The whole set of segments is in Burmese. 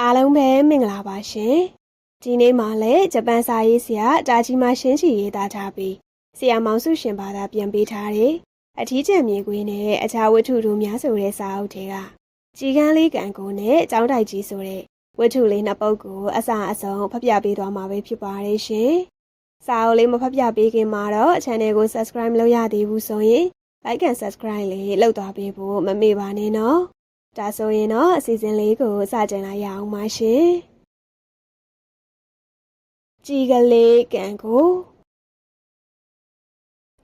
အားလုံးပဲမင်္ဂလာပါရှင်ဒီနေ့မှလည်းဂျပန်စာရေးဆရာတာချီမာရှင်းချီရေးသားထားပြီးဆရာမောင်စုရှင်ဘာသာပြန်ပေးထားတယ်အထီးကျန်မြေခွေးနဲ့အခြားဝတ္ထုတို့များဆိုတဲ့စာအုပ်တွေကကြီးကန်းလေးကန်ကိုနဲ့ចောင်းတိုက်ကြီးဆိုတဲ့ဝတ္ထုလေးနှစ်ပုဒ်ကိုအစာအဆုံးဖတ်ပြပေးသွားမှာပဲဖြစ်ပါတယ်ရှင်စာအုပ်လေးမဖတ်ပြပေးခင်မှာတော့ channel ကို subscribe လုပ်ရသေးဘူးဆိုရင် like and subscribe လေးလုပ်သွားပေးဖို့မမေ့ပါနဲ့နော် ဒါဆိုရင်တော့အစီအစဉ်လေးကိုစတင်လိုက်ရအောင်ပါရှင်ကြည်ကလေးကန်ကို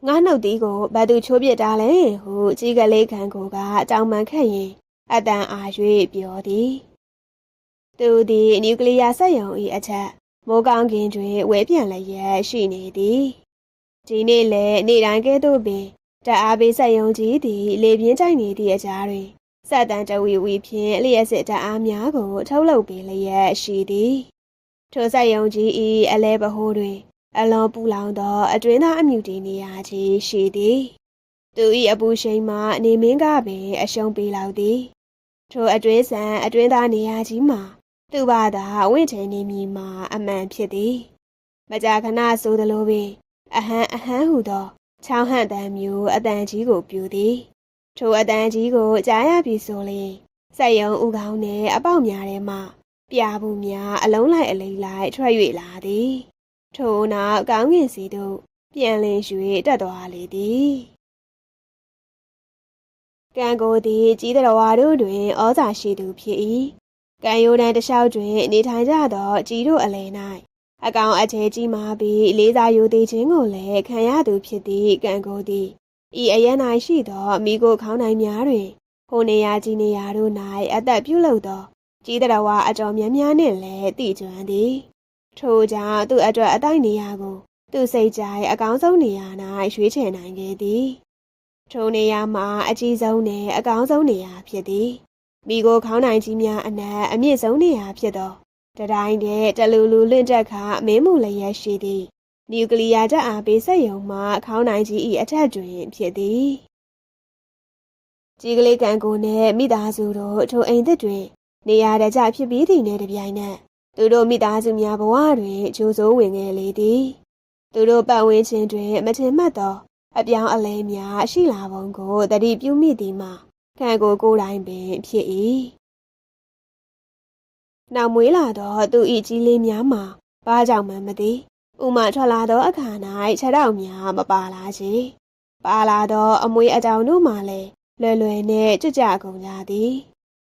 ငါနှုတ်တီးကိုဘသူချိုးပြစ်တာလဲဟုကြည်ကလေးကန်ကိုကတောင်ပန်ခတ်ရင်အတန်အာ၍ပြောသည်သူသည်နျူကလ িয়ার စက်ရုံ၏အထက်မိုးကောင်းကင်တွင်ဝဲပြန်လျက်ရှိနေသည်ဒီနေ့လည်းနေ့တိုင်းကဲ့သို့ပင်တအားပေးဆက်ယုံကြည်သည်လေပြင်းကြိုက်နေသည့်အကြားတွင် စက်တန်တဝီဝီဖြင့်လျှက်စစ်တအားများကိုထုတ်လုပ်ပေးလျက်ရှိသည်ထိုဆက်ယုံကြည်၏အလဲပဟိုးတွင် အလွန်ပူလောင်သောအတွင်းသားအမြူတီနေရာကြီးရှိသည်သူ၏အပူရှိန်မှနေမင်းကပင်အရှုံးပေးလောက်သည်ထိုအတွင်းဆန်အတွင်းသားနေရာကြီးမှာသူ့ဘာသာဝင့်ထည်နေမည်မှာအမှန်ဖြစ်သည်မကြာခဏဆိုသလိုပင်အဟမ်းအဟမ်းဟုသောချောင်းဟန့်တန်မျိုးအတန်ကြီးကိုပြူသည် ထိုအတန်ကြီးကိုကြားရပြီဆိုရင်စက်ယုံဥကောင်းနှင့်အပေါက်များထဲမှပြာဘူးများအလုံးလိုက်အလိမ့်လိုက်ထွက်၍လာသည်ထိုနောက်ကောင်းကင်စီသို့ပြန်လည်၍တက်သွားလေသည်ကံကိုသည်ကြီးတော်ဝါတို့တွင်ဩဇာရှိသူဖြစ်၏ကံရိုးတန်းတစ်လျှောက်တွင်နေထိုင်ကြသောကြီးတို့အလယ်၌အကောင်အထည်ကြီးမာပြီးလေးစားယူသည်ခြင်းကိုလည်းခံရသူဖြစ်သည့်ကံကိုသည် ဤအရန်၌ရှိသောမိကိုခေါင်းနိုင်များတွင်ဟိုနေရာကြီးနေရာတို့၌အသက်ပြုလုပ်သောကြီးတော်ဝါအတော်များများနှင့်လည်းတည်ကျွမ်းသည်ထို့ကြောင့်သူ့အတွက်အတိုင်းနေရာကို သူစိတ်ကြိုက်အကောင်းဆုံးနေရာ၌ရွေးချယ်နိုင်ခဲ့သည်ထိုနေရာမှာအကြီးဆုံးနှင့်အကောင်းဆုံးနေရာဖြစ်သည်မိကိုခေါင်းနိုင်ကြီးများအနက်အမြင့်ဆုံးနေရာဖြစ်သောတတိုင်းတည်းတလူလူလွင့်တက်ခမင်းမှုလျက်ရှိသည် နျူကလ িয়ার ဓာတ်အားပေးစက်ရုံမှခေါင်းနိုင်ကြီး၏အထက်တွင်ဖြစ်သည်ကြီးကလေးကန်ကိုနှင့်မိသားစုတို့ထိုအိမ်သစ်တွင် နေရာတကျဖြစ်ပြီးသည့်နှင့်တပြိုင်နက်သူတို့မိသားစုများဘဝတွင်ဂျိုးစိုးဝင်ခဲ့လေသည်သူတို့ပတ်ဝန်းကျင်တွင် မထင်မှတ်သော အပြောင်းအလဲများရှိလာပုံကိုတတိပြုမိသည်မှာခံကိုကိုယ်တိုင်ပင်ဖြစ်၏နောက်မွေးလာသောသူ၏ကြီးလေးများမှာဘာကြောင့်မှမသိ ဥမာထွက်လာသောအခါ၌ခြေထောက်များမပါလာချေပါလာသောအမွေအကြောင်တို့မှလည်းလွယ်လွယ်နဲ့ကြကြကုန်ကြသည်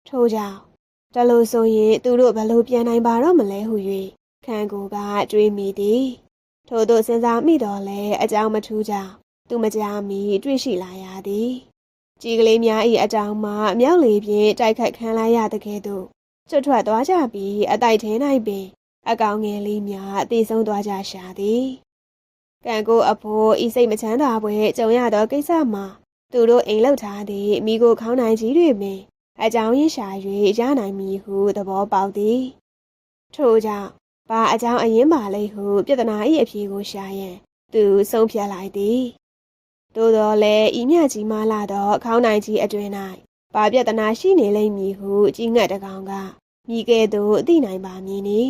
ထို့ကြောင့်တလို့ဆိုရင်သူတို့ဘလို့ပြန်နိုင်ပါတော့မလဲဟု၍ခံကိုကတွေးမိသည်ထို့သောစဉ်းစားမိတော့လဲအကြောင်းမထူးကြောင်သူမကြာမီတွေ့ရှိလာရသည်ကြီးကလေးများ၏အကြောင်းမှမြောက်လေဖြင့်တိုက်ခတ်ခံလိုက်ရတဲ့ကဲ့သို့ကျွတ်ထွက်သွားကြပြီးအတိုက်ထဲ၌ပင် အကောင်ငယ်လေးများတည်ဆုံးသွားကြရှာသည်ကံကိုအဖိုးဤစိတ်မချမ်းသာပွဲကြုံရသောကိစ္စမှာသူတို့အိမ်လောက်ထားသည့်မိကိုခေါင်းနိုင်ကြီးတွေပင်အကြောင်းရင်းရှာ၍ရနိုင်မည်ဟုသဘောပေါက်သည်ထို့ကြောင့်ဘာအကြောင်းအရင်းပါလိမ့်ဟုပြဿနာ၏အဖြေကိုရှာရန် သူဆုံးဖြတ်လိုက်သည်သို့တော်လည်းဤမြကြီးမားလာသောခေါင်းနိုင်ကြီးအတွင်၌ဘာပြဿနာရှိနေလိမ့်မည်ဟုကြီးငှက်တကောင်ကမိကဲ့သို့သိနိုင်ပါမည်နီ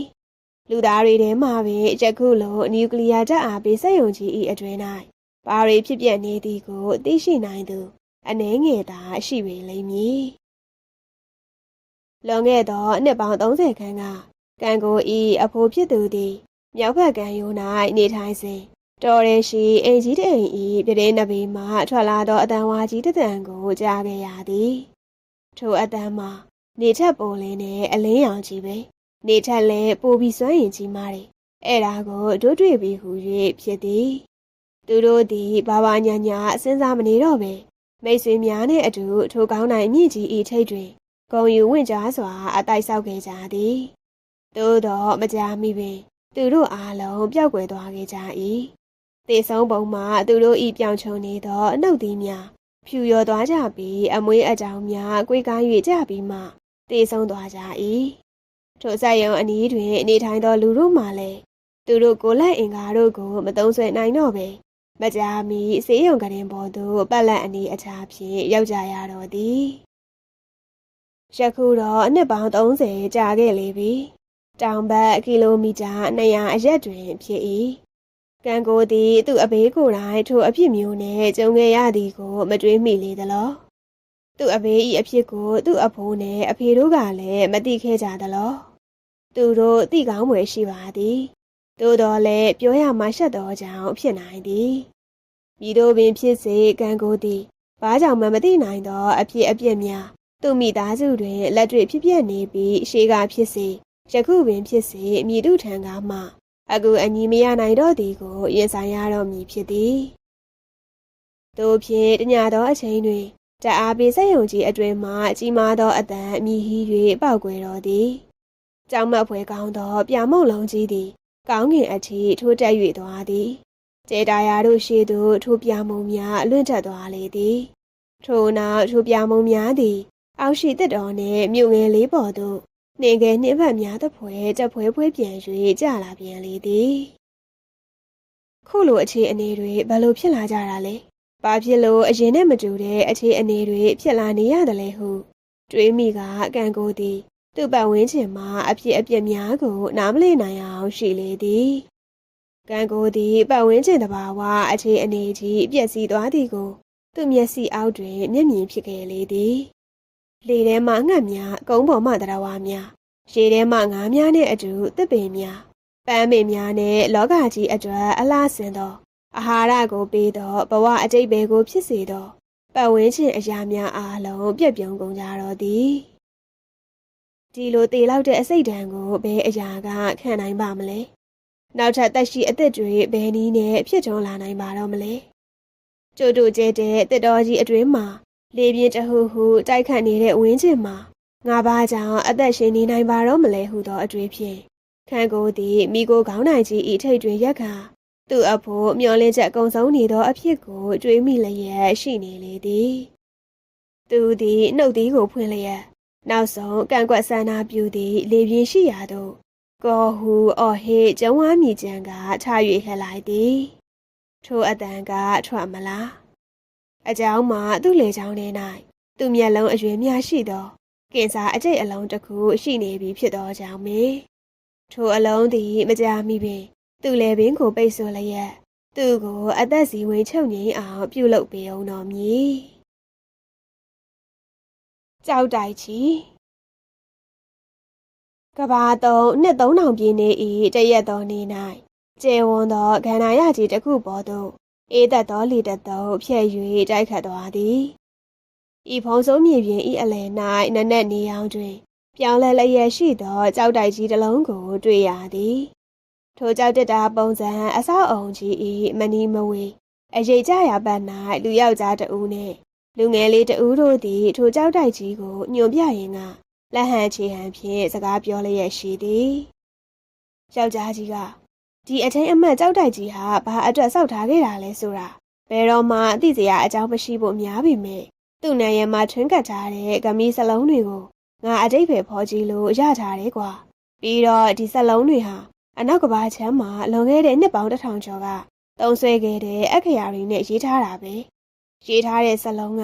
လူသားတွေထဲမှာပင်ယခုလိုနျူကလ িয়ার ဓာတ်အားပေးစက်ရုံကြီး၏အတွင်၌ဘာတွေဖြစ်ပျက်နေသည်ကိုသိရှိနိုင်သူအနှဲငယ်သာရှိပေလိမ့်မည်လွန်ခဲ့သောနှစ်ပေါင်း30ခန်းကကံကိုဤအဖိုးဖြစ်သူသည်မြောက်ဘက်ကံယိုး၌နေထိုင်စဉ်တော်ရဲရှိအိမ်ကြီးတိမ်ဤပြတဲ့နဘေးမှထွက်လာသောအတန်ဝါကြီးတသံကိုကြားခဲ့ရသည်ထိုအတန်မှာနေထက်ပေါ်လင်းနဲ့အလင်းရောင်ကြီးပဲ နေထက်လည်းပိုပြီးစွမ်းရင်ကြီးမားတယ်အဲ့ဒါကိုတို့တွေ့ပြီးဟူ၍ဖြစ်သည်သူတို့သည်ဘာဘာညာညာစဉ်းစားမနေတော့ပဲမိတ်ဆွေများနဲ့အတူထိုကောင်းနိုင်မြင့်ကြီးဤထိတ်တွင်ဂုံယူဝင့်ကြားစွာအတိုက်ဆောက်ခဲ့ကြသည်သို့တော့မကြာမီပင်သူတို့အားလုံးပျောက်ကွယ်သွားခဲ့ကြ၏သေဆုံးပုံမှာသူတို့ဤပြောင်ချုံနေသောအနှုတ်သီးများဖြူရော်သွားကြပြီးအမွေးအကြောင်များ꿰ကား၍ကြပြီးမှသေဆုံးသွားကြ၏ ထိုဆက်ယုံအနီးတွင်နေထိုင်သောလူတို့မှလည်းသူတို့ကိုလက်အင်္ကာတို့ကိုမသုံးဆွဲနိုင်တော့ပဲမကြာမီစေးရုံကရင်ပေါ်သို့ပတ်လက်အနေအထားဖြင့်ရောက်ကြရတော့သည်ယခုတော့အနှစ်ပေါင်း30ကြာခဲ့လေပြီတောင်ဘက်ကီလိုမီတာ200အရက်တွင်ဖြစ်၏ကံကိုသည်သူ့အဘေးကိုယ်တိုင်ထိုအဖြစ်မျိုးနှင့်ကြုံခဲ့ရသည်ကို မတွေးမိလေသလော သူ့အဘေး၏အဖြစ်ကိုသူ့အဖိုးနှင့်အဖေတို့ကလည်းမသိခဲ့ကြသလောသူတို့သိကောင်းွယ်ရှိပါသည်သို့တော်လည်းပြောရမှရှက်သောကြောင့်ဖြစ်နိုင်သည်မိတို့ပင်ဖြစ်စေကံကိုသည်ဘာကြောင့်မှမသိနိုင်သောအဖြစ်အပျက်များသူ့မိသားစုတွင်လက်တွေ့ဖြစ်ပျက်နေပြီးရှေးကဖြစ်စေယခုပင်ဖြစ်စေမြည်သူထံကမှအခုအညီမရနိုင်တော့သည်ကိုရင်ဆိုင်ရတော့မည်ဖြစ်သည်တို့ဖြင့်တညာသောအချိန်တွင် တအားပေးဆက်ယုံကြည်အတွင်မှကြီးမားသောအတန်အမိဟီး၍ပောက်ကွယ်တော်သည်ကြောင်မက်ဖွယ်ကောင်းသောပြမုံလုံးကြီးသည်ကောင်းကင်အထိထိုးတက်၍သွားသည်ကျေတာယာတို့ရှိသူထိုပြမုံများလွင့်ထက်သွားလေသည်ထိုနောက်ထိုပြမုံများသည် အောက်ရှိတက်တော်နှင့်မြို့ငယ်လေးပေါ်သို့နှင်ငယ်နှင်းဖက်များသဖွယ်ကြက်ဖွဲဖွဲပြန်၍ကြလာပြန်လေသည်ခုလိုအခြေအနေတွေဘယ်လိုဖြစ်လာကြတာလဲ ဘာဖြစ်လို့အရင်နဲ့မတူတဲ့အခြေအနေတွေဖြစ်လာနေရတယ်လဲဟုတွေးမိကအကန့်ကိုသည်သူ့ပတ်ဝန်းကျင်မှာအဖြစ်အပျက်များကိုနားမလည်နိုင်အောင်ရှိလေသည်ကံကိုသည်ပတ်ဝန်းကျင်တဘာဝအခြေအနေကြီးပြည့်စည်သွားသည်ကိုသူ့မျက်စိအောက်တွင်မျက်မြင်ဖြစ်ခဲ့လေသည်လေထဲမှငှက်များကုန်းပေါ်မှတရားဝါများရေထဲမှငါးများနှင့်အတူတစ်ပင်များပန်းပင်များနှင့်လောကကြီးအတွက်အလားဆင်သော အာဟာရကိုပေးသောဘဝအတိတ်ပဲကိုဖြစ်စေသောပတ်ဝန်းကျင်အရာများအားလုံးပြည့်ပြုံကုန်ကြတော့သည်ဒီလိုတေလောက်တဲ့အစိတ်ဓာန်ကိုဘယ်အရာကခံနိုင်ပါမလဲနောက်ထပ်တက်ရှိအသက်တွေဘယ်နည်းနဲ့ဖြစ်ထွန်းလာနိုင်ပါတော့မလဲကျို့တို့ကျဲတဲ့တစ်တော်ကြီးအတွင်းမှာလေပြင်းတဟူဟူတိုက်ခတ်နေတဲ့ဝင်းကျင်မှာငါဘာကြောင့်အသက်ရှင်နေနိုင်ပါတော့မလဲဟုသောအတွေ့ဖြင့်ခန့်ကိုသည်မိကိုခေါင်းနိုင်ကြီးဤထိတ်တွင်ရက်ခါ သူ့အဖို့မျောလင်းချက်အကုန်ဆုံးနေသောအဖြစ်ကိုတွေးမိလျက်ရှိနေလေသည်သူသည်နှုတ်သီးကိုဖွင့်လျက်နောက်ဆုံးကန့်ကွက်ဆန္ဒပြုသည့်လေပြင်းရှိရာသို့ကောဟူအော်ဟေကျုံဝါမြည်ကြံကထ၍လှလိုက်သည်ထိုအတန်ကထွက်မလားအကြောင်းမှာသူ့လေချောင်းထဲ၌သူ့မျက်လုံးအရွယ်များရှိသောကင်ဆာအကျိတ်အလုံးတစ်ခုရှိနေပြီဖြစ်သောကြောင့်မေထိုအလုံးသည်မကြာမီပင် သူ့လေပင်ကိုပိတ်ဆို့လျက်သူ့ကိုအသက်စီဝင်ချုပ်ငိမ့်အောင်ပြုလုပ်ပေးအောင်တော်မူကြောက်တိုက်ချီကဘာတုံးနှစ်3000ပြည့်နေ၏တရက်သောနေ့၌ကျေဝွန်သောခန္ဓာရကြီးတစ်ခုပေါ်သို့အေးသက်သောလေတက်သောဖြဲ့၍တိုက်ခတ်သွားသည်ဤဖုံဆုံးမြေပြင်ဤအလယ်၌နက်နက်နေအောင်တွင် ပြောင်းလဲလျက်ရှိသောကြောက်တိုက်ကြီးတစ်လုံးကိုတွေ့ရသည် ထိုကြောက်တက်တာပုံစံအဆောက်အုံကြီးဤမနီမဝေအရေးကြရာဘက်၌လူယောက်ျားတဦးနှင့်လူငယ်လေးတဦးတို့သည် ထိုကြောက်တိုက်ကြီးကိုညွန်ပြရင်းကလက်ဟန်ချေဟန်ဖြင့်စကားပြောလျက်ရှိသည်ယောက်ျားကြီးကဒီအထင်းအမှတ်ကြောက်တိုက်ကြီးဟာဘာအတွက်စောက်ထားခဲ့တာလဲဆိုတာဘယ်တော့မှသိစရာအကြောင်းမရှိဖို့များပြီမဲ့သူ့နိုင်ရမှာထွင်းကတ်ထားတဲ့ဂမီစလုံးတွေကိုငါအတိတ်ပဲဖော်ကြည့်လို့ရထားတယ်ကွာပြီးတော့ဒီစလုံးတွေဟာ အနောက်ကဘာချမ်းမှာလွန်ခဲ့တဲ့နှစ်ပေါင်းတစ်ထောင်ကျော်ကတုံးဆွဲခဲ့တဲ့အခရာတွေနဲ့ရေးထားတာပဲရေးထားတဲ့စလုံးက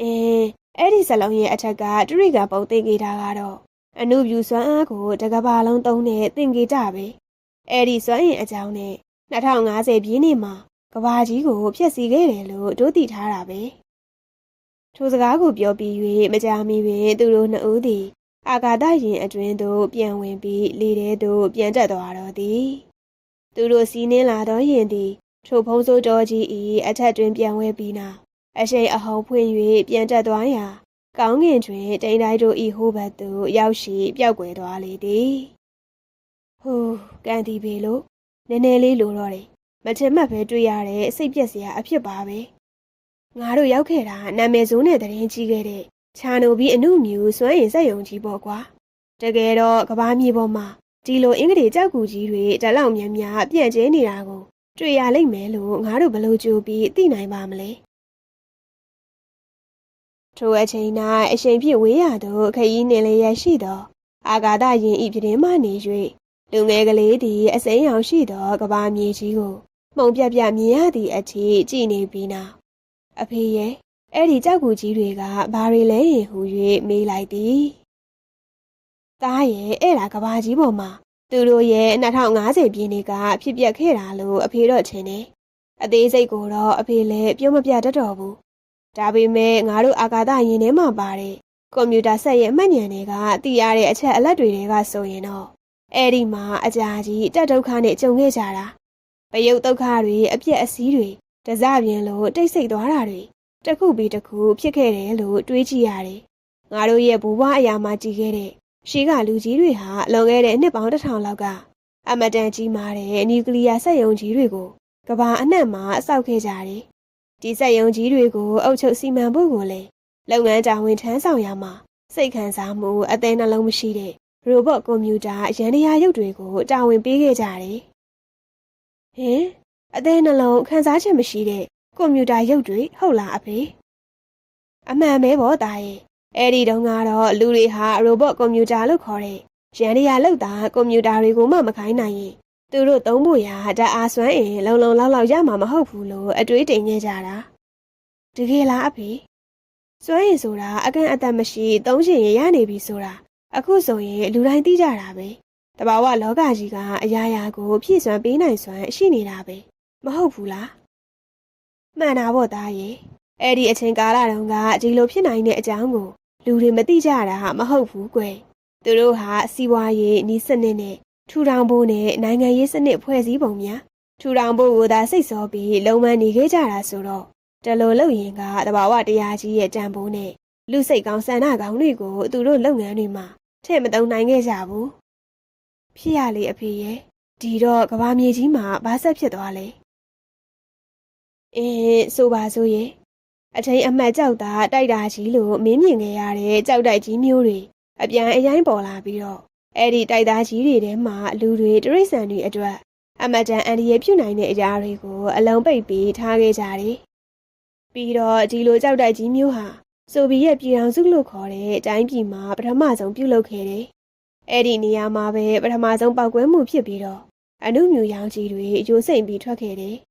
အင်းအဲ့ဒီစလုံးရဲ့အထက်ကတရိကပုံသင်္ကေတကတော့အနုပြူစွမ်းအားကိုတကဘာလုံးသုံးတဲ့သင်္ကေတပဲအဲ့ဒီစွမ်းအင်အကြောင်းနဲ့2050ပြည့်နှစ်မှာကဘာကြီးကိုဖျက်ဆီးခဲ့တယ်လို့တို့သိထားတာပဲထိုစကားကိုပြောပြီး၍မကြာမီပင်သူတို့နှစ်ဦးသည် အာကာသယာဉ်အတွင်းသို့ပြန်ဝင်ပြီးလေထဲသို့ပြန်တက်သွားတော့သည်သူတို့စီးနှင်းလာသောယာဉ်သည်ထိုဖုံးစိုးတော်ကြီး၏အထက်တွင်ပြန်ဝဲပြီးနောက်အရှိန်အဟုန်ဖွင့်၍ပြန်တက်သွားရာကောင်းကင်တွင်တိမ်တိုင်းတို့၏ဟိုးဘက်သို့ရောက်ရှိပျောက်ကွယ်သွားလေသည်ဟူကန်တီပေလို့နည်းနည်းလေးလိုတော့တယ်မထင်မှတ်ပဲတွေ့ရတဲ့စိတ်ပြက်စရာအဖြစ်ပါပဲငါတို့ရောက်ခဲ့တာနာမည်ဆိုးနဲ့တရင်ကြီးခဲ့တဲ့ ချာနိုပြီးအမှုမြူစွမ်းရင်စက်ယုံကြီးပေါ့ကွာတကယ်တော့ကဘာမြေပေါ်မှာဒီလိုအင်္ဂလိပ်ကြောက်ကူကြီးတွေတလောက်များများပြန့်ကျဲနေတာကိုတွေ့ရလိမ့်မယ်လို့ငါတို့ဘလို့ကြိုးပြီးသိနိုင်ပါမလဲထိုအချိန်၌အချိန်ဖြစ်ဝေးရသောခရီးနှင်လျက်ရှိသောအာဂါဒယင်ဤပြင်းမှနေ၍လူငယ်ကလေးသည်အစိမ်းရောင်ရှိသောကဘာမြေကြီးကိုမှုံပြပြမြင်ရသည့်အထိကြည်နေပြီးနောက်အဖေရဲ့ အဲ့ဒီကြောက်ကူကြီးတွေကဘာတွေလဲရင်ဟူ၍မေးလိုက်သည်။သားရဲ့အဲ့ဒါကဘာကြီးပေါ်မှာသူတို့ရဲ့2050ပြည့်နှစ်ကဖြစ်ပျက်ခဲ့တာလို့အဖေတော့ထင်တယ်။အသေးစိတ်ကိုတော့အဖေလည်းပြောမပြတတ်တော့ဘူး။ဒါပေမဲ့ငါတို့အာကာသယင်ထဲမှာပါတဲ့ကွန်ပျူတာဆက်ရဲ့အမှတ်ဉာဏ်တွေကသိရတဲ့အချက်အလက်တွေတွေကဆိုရင်တော့အဲ့ဒီမှာအကြာကြီးတက်ဒုက္ခနဲ့ကြုံခဲ့ကြတာ။ပယုတ်ဒုက္ခတွေအပြက်အစည်းတွေတစပြင်းလို့တိတ်ဆိတ်သွားတာတွေ တစ်ခုပြီးတစ်ခုဖြစ်ခဲ့တယ်လို့တွေးကြည့်ရတယ်။ငါတို့ရဲ့ဘူဘွားအရာမှာကြည်ခဲ့တဲ့ရှိကလူကြီးတွေဟာလွန်ခဲ့တဲ့နှစ်ပေါင်းတစ်ထောင်လောက်ကအမတန်ကြီးမားတဲ့နျူကလ িয়ার စက်ရုံကြီးတွေကိုကဘာအနှံ့မှာအဆောက်ခဲ့ကြတယ်။ဒီစက်ရုံကြီးတွေကိုအုပ်ချုပ်စီမံဖို့ကိုလည်းလုပ်ငန်းတာဝန်ထမ်းဆောင်ရမှာစိတ်ခံစားမှုအသေးနှလုံးမရှိတဲ့ရိုဘတ်ကွန်ပျူတာရန်တရားရုပ်တွေကိုတာဝန်ပေးခဲ့ကြတယ်။ဟင်အသေးနှလုံးခံစားချက်မရှိတဲ့ ကွန်ပျူတာရုပ်တွေဟုတ်လားအဖေအမှန်ပဲဗောသားရဲ့အဲ့ဒီတုန်းကတော့လူတွေဟာရိုဘတ်ကွန်ပျူတာလို့ခေါ်တဲ့ရန်တရားလောက်တာကွန်ပျူတာတွေကိုမှမခိုင်းနိုင်ရင်သူတို့သုံးဖို့ရာဓာတ်အားစွမ်းအင်လုံလုံလောက်လောက်ရမှာမဟုတ်ဘူးလို့အတွေးတင်ခဲ့ကြတာတကယ်လားအဖေစွမ်းရည်ဆိုတာအကန့်အသတ်မရှိသုံးရှင်ရရနေပြီဆိုတာအခုဆိုရင်လူတိုင်းသိကြတာပဲတဘာဝလောကကြီးကအရာရာကို ဖြည့်စွမ်းပေးနိုင်စွမ်းရှိနေတာပဲမဟုတ်ဘူးလား မှန်တာပေါ့သားရဲ့အဲ့ဒီအချိန်ကာလတုန်းကဒီလိုဖြစ်နိုင်တဲ့အကြောင်းကိုလူတွေမသိကြတာမဟုတ်ဘူးကွယ်သူတို့ဟာစီးပွားရေးဤစနစ်နဲ့ထူထောင်ဖို့နဲ့နိုင်ငံရေးစနစ်ဖွဲ့စည်းပုံများထူထောင်ဖို့ကိုသာစိတ်ဆောပြီးလုံမနေခဲ့ကြတာဆိုတော့တလိုလုပ်ရင်ကတဘာဝတရားကြီးရဲ့တန်ဖိုးနဲ့လူစိတ်ကောင်းဆန္ဒကောင်းတွေကိုသူတို့လုပ်ငန်းတွေမှာထည့်မသုံးနိုင်ခဲ့ကြဘူးဖြစ်ရလေအဖေရဲ့ဒီတော့ကဘာမြေကြီးမှာဘာဆက်ဖြစ်သွားလဲ အင်းဆိုပါဆိုရဲ့အထိန်အမှတ်ကြောက်တာတိုက်တာကြီးလို့မင်းမြင်ခဲ့ရတဲ့ကြောက်တိုက်ကြီးမျိုးတွေအပြန်အရင်ပေါ်လာပြီးတော့အဲ့ဒီတိုက်သားကြီးတွေထဲမှာလူတွေတရိษံတွေအတွက်အမတန်အန္တရာယ်ပြုနိုင်တဲ့အရာတွေကိုအလုံးပိတ်ပြီးထားခဲ့ကြတယ်။ပြီးတော့ဒီလိုကြောက်တိုက်ကြီးမျိုးဟာဆိုဗီယက်ပြည်ထောင်စုလို့ခေါ်တဲ့တိုင်းပြည်မှာပထမဆုံးပြုလုပ်ခဲ့တယ်။အဲ့ဒီနေရာမှာပဲပထမဆုံးပောက်ကွဲမှုဖြစ်ပြီးတော့အနုမြူရောင်ကြီးတွေအကျိုးစိမ့်ပြီးထွက်ခဲ့တယ်။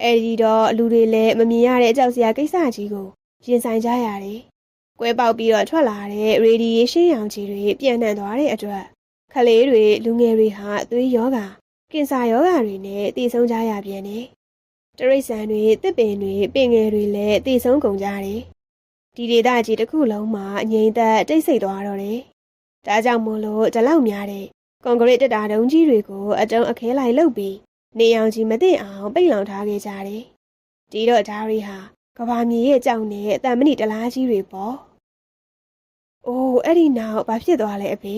အဲ့ဒီတော့လူတွေလည်းမမြင်ရတဲ့အကြောက်စရာကိစ္စကြီးကိုရင်ဆိုင်ကြရတယ်။ကွဲပေါက်ပြီးတော့ထွက်လာတဲ့ရေဒီယေးရှင်းရောင်ကြီးတွေပြန့်နှံ့သွားတဲ့အတွက်ခလေးတွေလူငယ်တွေဟာအသွေးယောဂကင်ဆာယောဂတွေနဲ့တည်ဆုံးကြရပြန်တယ်။တရိษံတွေတစ်ပင်တွေပင်ငယ်တွေလည်းတည်ဆုံးကုန်ကြတယ်။ဒီဒေသကြီးတစ်ခုလုံးမှာအငြိမ်သက်တိတ်ဆိတ်သွားတော့တယ်။ဒါကြောင့်မို့လို့ဒီလောက်များတဲ့ကွန်ကရစ်တက်တာတုံးကြီးတွေကိုအတုံးအခဲလိုက်လုပ်ပြီး နေအောင်ကြီးမသိအောင်ပိတ်လောင်ထားခဲ့ကြတယ်။ဒီတော့ဒါရီဟာကဘာမြေရဲ့ကြောင်နဲ့အတန်မဏိတလားကြီးတွေပေါ့။အိုးအဲ့ဒီနောက်ဘာဖြစ်သွားလဲအဖေ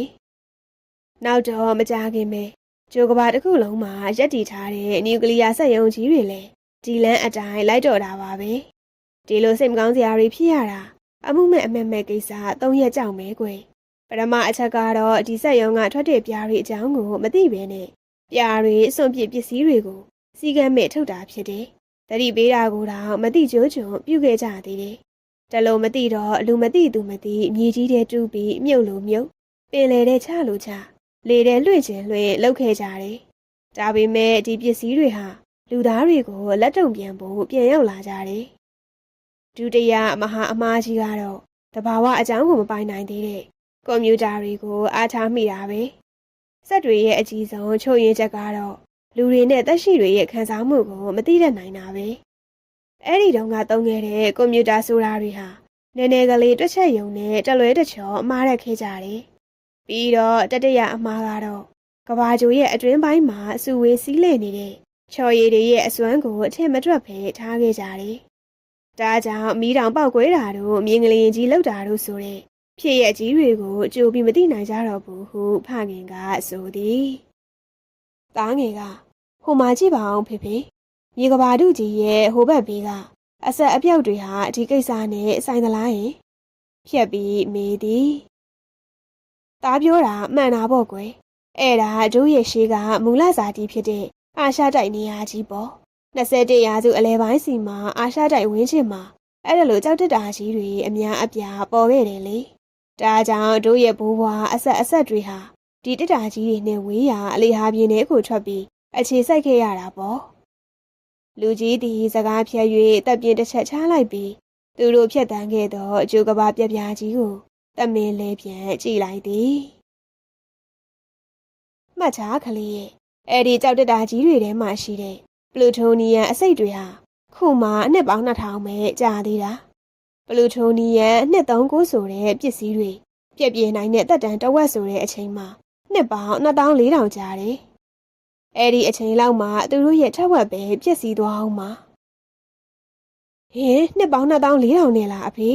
။နောက်တော့မကြခင်ပဲဂျိုကဘာတစ်ခုလုံးမှာရက်တည်ထားတဲ့နျူကလ িয়ার စက်ရုံကြီးတွေလည်းဒီလန်းအတိုင်းလိုက်တော့တာပါပဲ။ဒီလိုစိတ်မကောင်းစရာတွေဖြစ်ရတာအမှုမဲ့အမဲ့မဲ့ကိစ္စ၃ရက်ကြောက်မဲကွယ်။ပထမအချက်ကတော့ဒီစက်ရုံကထွက်တဲ့ပြားတွေအကြောင်းကိုမသိဘဲနဲ့ ပြားတွေစွန့်ပစ်ပစ္စည်းတွေကိုစီကမ်းမဲ့ထုတ်တာဖြစ်တယ်။တတိပေးတာကိုတော့မသိကြိုးကြုံပြုခဲ့ကြသေးတယ်။တလုံးမသိတော့လူမသိသူမသိမြေကြီးတဲ့တူးပြီးမြုပ်လို့မြုပ်ပင်လေတဲ့ချလို့ချလေတဲ့လွှင့်ခြင်းလွှင့်လုပ်ခဲ့ကြတယ်။ဒါပေမဲ့ဒီပစ္စည်းတွေဟာလူသားတွေကိုလက်တုံပြန်ဖို့ပြန်ရောက်လာကြတယ်။ဒုတိယမဟာအမားကြီးကတော့တဘာဝအကြောင်းကိုမပိုင်နိုင်သေးတဲ့ကွန်ပျူတာတွေကိုအားထားမိတာပဲ။ စက်တွေရဲ့အကြီးဆုံးချုပ်ရင်းချက်ကတော့လူတွေနဲ့သက်ရှိတွေရဲ့ခံစားမှုကိုမသိတတ်နိုင်တာပဲ။အဲ့ဒီတုန်းကသုံးခဲ့တဲ့ကွန်ပျူတာဆိုတာတွေဟာနည်းနည်းကလေးတွက်ချက်ရုံနဲ့တလွဲတချော်အမှားရက်ခဲ့ကြတယ်။ပြီးတော့တတရအမှားကတော့ကဘာဂျိုရဲ့အတွင်းပိုင်းမှာအစုဝေးစည်းလဲနေတဲ့ချော်ရည်တွေရဲ့အစွမ်းကိုအထင်မတွက်ဖဲထားခဲ့ကြတယ်။ဒါကြောင့်မီးတောင်ပေါက်ကွဲတာတို့မြင်းကလေးကြီးလောက်တာတို့ဆိုတဲ့ ဖြစ်ရဲ့ကြီးတွေကိုကြိုပြီးမသိနိုင်ကြတော့ဘူးဟုဖခင်ကဆိုသည်။တားငယ်ကဟိုမှာကြည့်ပါအောင်ဖေဖေ။မြေကဘာတို့ကြီးရဲ့ဟိုဘက်ဘေးကအဆက်အပြောက်တွေဟာဒီကိစ္စနဲ့ဆိုင်သလားယင်။ဖြက်ပြီးမေးသည်။တားပြောတာမှန်တာပေါ့ကွယ်။အဲ့ဒါတို့ရဲ့ရှေးကမူလဇာတိဖြစ်တဲ့အာရှတိုက်နေရာကြီးပေါ့21ရာစုအလဲပိုင်းစီမှာအာရှတိုက်ဝင်းချင်မှာအဲ့ဒါလိုကြောက်တက်တာကြီးတွေအများအပြားပေါ်ခဲ့တယ်လေ ဒါကြောင့်တို့ရဲ့ဘိုးဘွားအဆက်အဆက်တွေဟာဒီတက်တာကြီးတွေနဲ့ဝေးရာအလေဟာပြင်းနဲ့အခုထွက်ပြီးအခြေစိုက်ခဲ့ရတာပေါ့လူကြီးဒီစကားဖြတ်၍တပ်ပြင်းတစ်ချက်ချလိုက်ပြီးသူတို့ဖြတ်တန်းခဲ့သောအကျိုးကဘာပြပြကြီးကိုတမင်လေးပြန်ကြည့်လိုက်သည်မှတ်ချကလေးရဲ့အဲ့ဒီကြောက်တက်တာကြီးတွေထဲမှာရှိတဲ့ပလူတိုနီယမ်အစိတ်တွေဟာခုမှအနှစ်ပေါင်း2000ပဲကြာသေးတာ ပလူတိုနီယမ်အနှစ်39ဆိုတဲ့ပစ္စည်းတွေပြက်ပြဲနိုင်တဲ့တက်တန်တဝက်ဆိုတဲ့အချိန်မှာနှစ်ပေါင်း2400ကြာတယ်အဲ့ဒီအချိန်လောက်မှာသူတို့ရဲ့ထက်ဝက်ပဲပြည့်စည်သွားအောင်မှာဟင်နှစ်ပေါင်း2400နဲ့လားအဖေ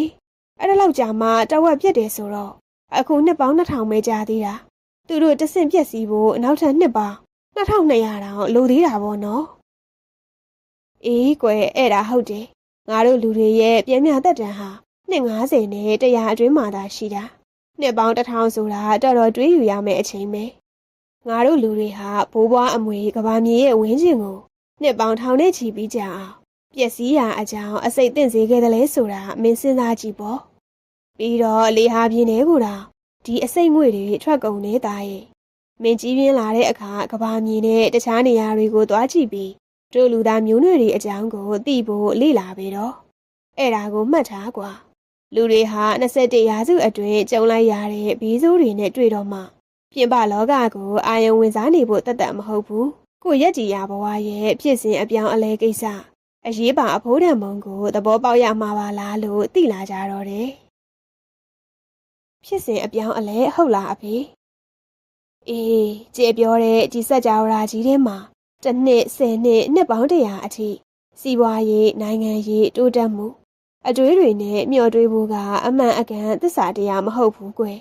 အဲ့ဒါလောက်ကြာမှတဝက်ပြည့်တယ်ဆိုတော့အခုနှစ်ပေါင်း2000ပဲကြာသေးတာသူတို့တဆင့်ပြည့်စည်ဖို့နောက်ထပ်နှစ်ပေါင်း2200တောင်လိုသေးတာပေါ့နော်အေးကွယ်အဲ့ဒါဟုတ်တယ် ငါတို့လူတွေရဲ့ပြင်းပြသက်တမ်းဟာနှစ်90နဲ့100အတွင်းမှာသာရှိတာနှစ်ပေါင်း1000ဆိုတာတော်တော်တွေးယူရမယ့်အချိန်ပဲငါတို့လူတွေဟာဘိုးဘွားအမွေကဘာမြေရဲ့ဝင်းကျင်ကိုနှစ်ပေါင်းထောင်နဲ့ချီပြီးကြအောင်ပျက်စီးရာအကြောင်းအစိတ်သင့်စေခဲ့တယ်လဲဆိုတာမင်းစဉ်းစားကြည့်ပေါ့ပြီးတော့လေဟာပြင်းနေကိုတော့ဒီအစိတ်ငွေတွေထွက်ကုန်နေတာရဲ့မင်းကြီးပြင်းလာတဲ့အခါကဘာမြေနဲ့တခြားနေရာတွေကိုသွားကြည့်ပြီး တို့လူသားမျိုးနွယ်တွေအကြောင်းကိုသိဖို့လေ့လာပြီးတော့အဲ့ဒါကိုမှတ်ထားကွာလူတွေဟာ21ရာစုအတွင်းကြုံလိုက်ရတဲ့ဘီးဆိုးတွေနဲ့တွေ့တော့မှပြင်ပလောကကိုအာယုံဝင်စားနေဖို့တတ်တတ်မဟုတ်ဘူးကိုရက်ကြည်ရဘဝရဲ့ဖြစ်စဉ်အပြောင်းအလဲကိစ္စအရေးပါအဖိုးတံမုံကိုသဘောပေါက်ရမှာပါလားလို့သိလာကြတော့တယ်ဖြစ်စဉ်အပြောင်းအလဲဟုတ်လားအဖေအေးကျေပြောတဲ့ဒီစက်ကြောရာကြီးထဲမှာ တစ်နှစ်ဆယ်နှစ်နှစ်ပေါင်းတရာအထိစီးပွားရေးနိုင်ငံရေးတိုးတက်မှုအတွေးတွေနဲ့မျှော်တွေးဖို့ကအမှန်အကန်သစ္စာတရားမဟုတ်ဘူးကွယ်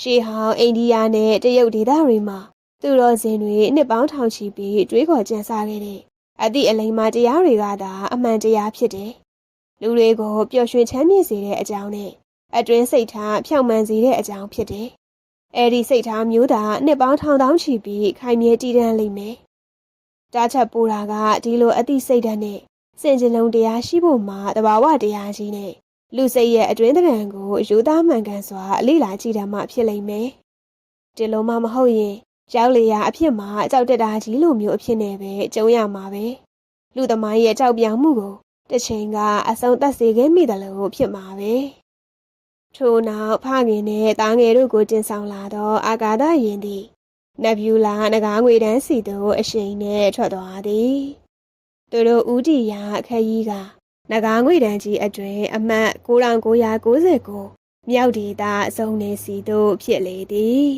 ရှေးဟောင်းအိန္ဒိယနဲ့တရုတ်ဒေသတွေမှာသူတော်စင်တွေနှစ်ပေါင်းထောင်ချီပြီးတွေးခေါ်ကြံစားခဲ့တဲ့အသည့်အလိမ်မာတရားတွေကသာအမှန်တရားဖြစ်တယ်လူတွေကိုပျော်ရွှင်ချမ်းမြေ့စေတဲ့အကြောင်းနဲ့အတွင်းစိတ်ထားဖြောင့်မန်စေတဲ့အကြောင်းဖြစ်တယ်အဲဒီစိတ်ထားမျိုးသာနှစ်ပေါင်းထောင်တောင်းချီပြီးခိုင်မြဲတည်တံ့လိမ့်မယ် တားချက်ပူတာကဒီလိုအသည့်စိတ်ဓာတ်နဲ့စင်ကြယ်လုံးတရားရှိဖို့မှာတဘာဝတရားကြီးနဲ့လူစိတ်ရဲ့အတွင်းတရံကိုယူသားမှန်ကန်စွာအလိလာကြည့်တတ်မှဖြစ်လိမ့်မယ်ဒီလိုမှမဟုတ်ရင်ကြောက်လျာအဖြစ်မှာကြောက်တက်တာကြီးလိုမျိုးအဖြစ်နဲ့ပဲကျုံရမှာပဲလူသမိုင်းရဲ့ကြောက်ပြောင်မှုကိုတစ်ချိန်ကအဆုံးသတ်စေခဲ့မိတယ်လို့ဖြစ်မှာပဲထို့နောက်ဖခင်နဲ့တားငယ်တို့ကိုတင်ဆောင်လာသောအာကာသယင်သည် နဗျူလာငကားငွေတန်းစီသို့အရှိန်နဲ့ထွက်သွားသည်သူတို့ဦးတီယာခရီးကနဂါငွေတန်းကြီးအတွင်အမှတ်9999မြောက်ဒေသအစုံနေစီသို့ဖြစ်လေသည်